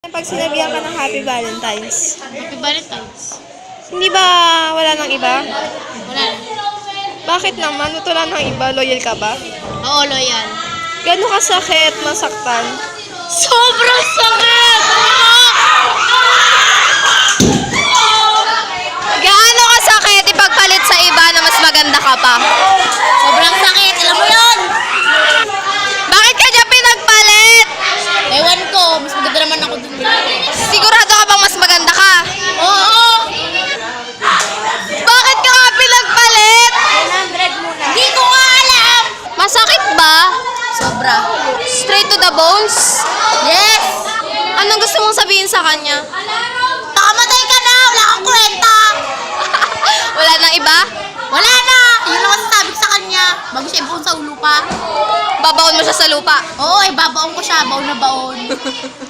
Pag sinabihan ka ng Happy Valentine's, Happy Valentine's. hindi ba wala nang iba? Wala na. Bakit naman? Wala nang iba? Loyal ka ba? Oo, loyal. Gano'ng kasakit masaktan? Sobrang sakit! Gaano kasakit ipagpalit sa iba na mas maganda ka pa? Sobrang sakit. Alam mo yun? Bakit ka niya pinagpalit? Ewan ko. Mas maganda naman ako dun. Sigurado ka bang mas maganda ka? Oo! Bakit ka nga pinagpalit? 100 muna. Hindi ko nga alam! Masakit ba? Sobra. Straight to the bones? Yes! Anong gusto mong sabihin sa kanya? Nakamatay ka na! Wala kang kwenta! Wala nang iba? Wala na! Yun ang masasabi sa kanya. Bago siya ibuon sa lupa. Babaon mo siya sa lupa. Oo, eh, babaon ko siya. Baon na baon.